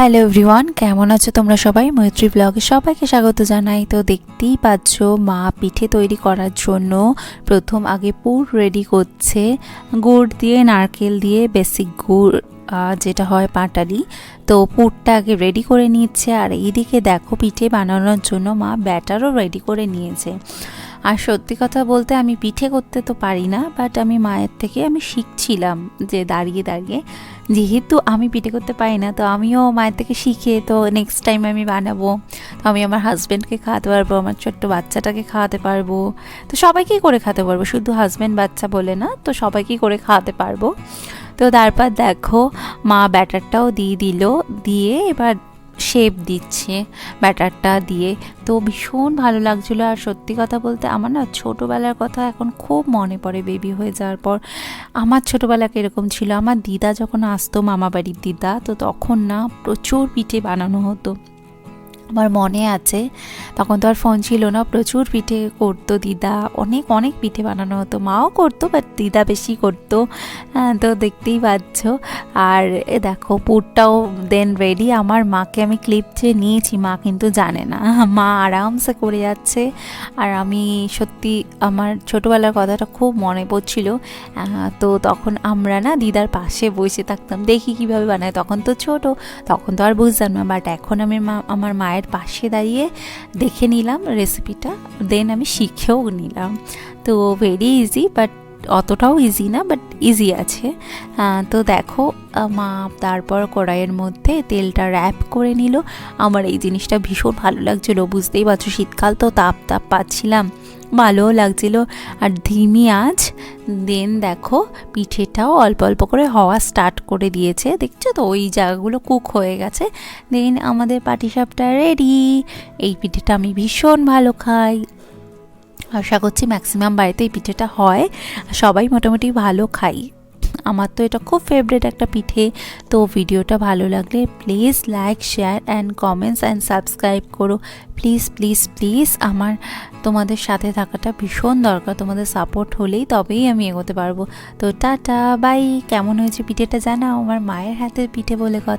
Hello everyone কেমন আছো তোমরা সবাই? মৈত্রী ব্লগে সবাইকে স্বাগত জানাই। তো দেখতেই পাচ্ছ, মা পিঠে তৈরি করার জন্য প্রথম আগে পুর রেডি করছে। গুড় দিয়ে, নারকেল দিয়ে বেসিক গুড় যেটা হয় পাটালি। তো পুরটা আগে রেডি করে নিচ্ছে। আর এইদিকে দেখো পিঠে বানানোর জন্য মা ব্যাটারও রেডি করে নিয়েছে। আর সত্যি কথা বলতে আমি পিঠে করতে তো পারি না বাট আমি মায়ের থেকে আমি শিখছিলাম যে দাঁড়িয়ে দাঁড়িয়ে। যেহেতু আমি পিঠে করতে পারি না, তো আমিও মায়ের থেকে শিখে, তো নেক্সট টাইম আমি বানাবো, তো আমি আমার হাজব্যান্ডকে খাওয়াতে পারব, আমার ছোট্ট বাচ্চাটাকে খাওয়াতে পারব। তো সবাইকেই করে খাওয়াতে পারব, শুধু হাজব্যান্ড বাচ্চা বলে না, তো সবাইকেই করে খাওয়াতে পারব। তো তারপর দেখো, মা ব্যাটারটাও দিয়ে দিল, দিয়ে এবার শেপ দিচ্ছে ব্যাটারটা দিয়ে। তো ভীষণ ভালো লাগছিল আর সত্যি কথা বলতে আমার না ছোটোবেলার কথা এখন খুব মনে পড়ে বেবি হয়ে যাওয়ার পর। আমার ছোটোবেলাকে এরকম ছিল। আমার দিদা যখন আসতো মামাবাড়ির দিদা, তো তখন না প্রচুর পিঠে বানানো হতো। আমার মনে আছে? তখন তো আর ফোন ছিল না। প্রচুর পিঠে করতো দিদা। অনেক অনেক পিঠে বানানো হতো। মাও করতো বাট দিদা বেশি করতো। হ্যাঁ, তো দেখতেই পাচ্ছ। আর এ দেখো পুরটাও দেন রেডি আমার মাকে আমি ক্লিপ যে নিয়েছি মা কিন্তু জানে না। মা আরামসে করে যাচ্ছে। আর আমি সত্যি আমার ছোটোবেলার কথাটা খুব মনে পড়ছিল। তো তখন আমরা না দিদার পাশে বসে থাকতাম। দেখি কীভাবে বানায়। তখন তো ছোট তখন তো আর বুঝতাম না। বাট এখন আমি মা আমার মায়ের পাশে দাঁড়িয়ে দেখে নিলাম রেসিপিটা দেন আমি শিখেও নিলাম। তো ভেরি ইজি বাট অতটাও ইজি না বাট ইজি আছে। তো দেখো মা তারপর কড়াইয়ের মধ্যে তেলটা র্যাপ করে নিল। আমার এই জিনিসটা ভীষণ ভালো লাগছিল, বুঝতেই পারছ, শীতকাল তো তাপ তাপ পাচ্ছিলাম। ভালোও লাগছিল। আর ধিমি আঁচ দেন দেখো পিঠেটাও অল্প অল্প করে হওয়া স্টার্ট করে দিয়েছে। দেখছ তো? ওই জায়গাগুলো কুক হয়ে গেছে। দেন আমাদের পাটিসাপটা রেডি এই পিঠেটা আমি ভীষণ ভালো খাই। আশা করছি ম্যাক্সিমাম বাড়িতে এই পিঠেটা হয়। সবাই মোটামুটি ভালো খাই। আমার তো এটা খুব ফেভারিট একটা পিঠে। তো ভিডিওটা ভালো লাগলে please like share and comments and subscribe করো। প্লিজ প্লিজ প্লিজ আমার তোমাদের সাথে থাকাটা ভীষণ দরকার। তোমাদের সাপোর্ট হলেই তবেই আমি এগোতে পারব। তো টাটা বাই কেমন হয়েছে পিঠেটা জানাও। আমার মায়ের হাতের পিঠে বলে কথা।